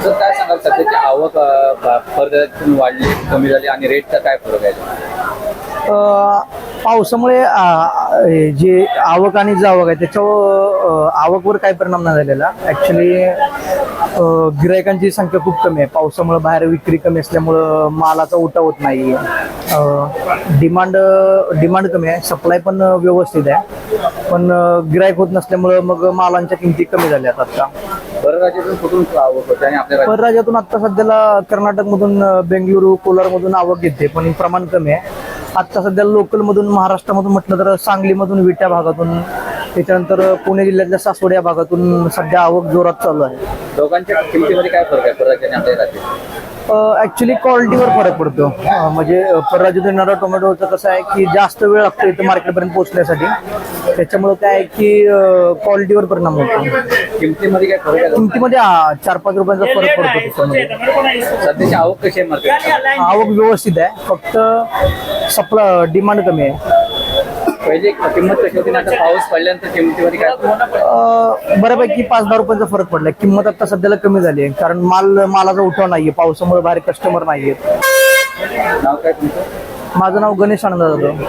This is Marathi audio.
तर काय सांगाल सध्याची आवक फरक वाढली कमी झाली आणि रेटचा काय फरक आहे? पावसामुळे जे आवक आणि जावक आहे त्याच्यावर आवकवर काही परिणाम नाही झालेला. ॲक्च्युली गिरायकांची संख्या खूप कमी आहे. पावसामुळे बाहेर विक्री कमी असल्यामुळं मालाचा उठाव होत नाही. डिमांड डिमांड कमी आहे. सप्लाय पण व्यवस्थित आहे. पण गिरायक होत नसल्यामुळं मग मालांच्या किमती कमी झाल्या आता. परराज्यातून कुठून आवक होते आणि आपल्या राज्यात? परराज्यातून आता सध्याला कर्नाटकमधून बेंगलुरू कोलारमधून आवक येते पण प्रमाण कमी आहे. आता सध्या लोकलमधून महाराष्ट्रामधून म्हटलं तर सांगलीमधून विट्या भागातून त्याच्यानंतर पुणे जिल्ह्यातल्या सासवड या भागातून सध्या आवक जोरात चालू आहे. दोघांच्या किमतीमध्ये काय फरक आहे? परराज्य आणि आपल्या राज्यात? ऍक्च्युली क्वालिटीवर फरक पडतो. म्हणजे अ, परराज्यातून येणारा टोमॅटोचं कसं आहे की जास्त वेळ लागतो इथं मार्केटपर्यंत पोहोचण्यासाठी. त्याच्यामुळे काय आहे की क्वालिटीवर परिणाम होतो. किमतीमध्ये काय फरक आहे? किमतीमध्ये हा, चार पाच रुपयांचा फरक पडतो त्याच्यामध्ये. सध्याची आवक कशी आहे मार्केट आवक व्यवस्थित आहे फक्त सप्ला डिमांड कमी आहे. पहिली किंमत कशी होती आणि आता पाऊस पडल्यानंतर किमतीमध्ये काय फरक आहे? अं, बऱ्यापैकी पाच दहा रुपयांचा फरक पडलाय किंमत आता सध्याला कमी झाली आहे कारण माल मालाचा उठाव नाहीये पावसामुळे बाहेर कस्टमर नाहीयेत. नाव काय तुमचं? माझं नाव गणेश आनंद जाधव.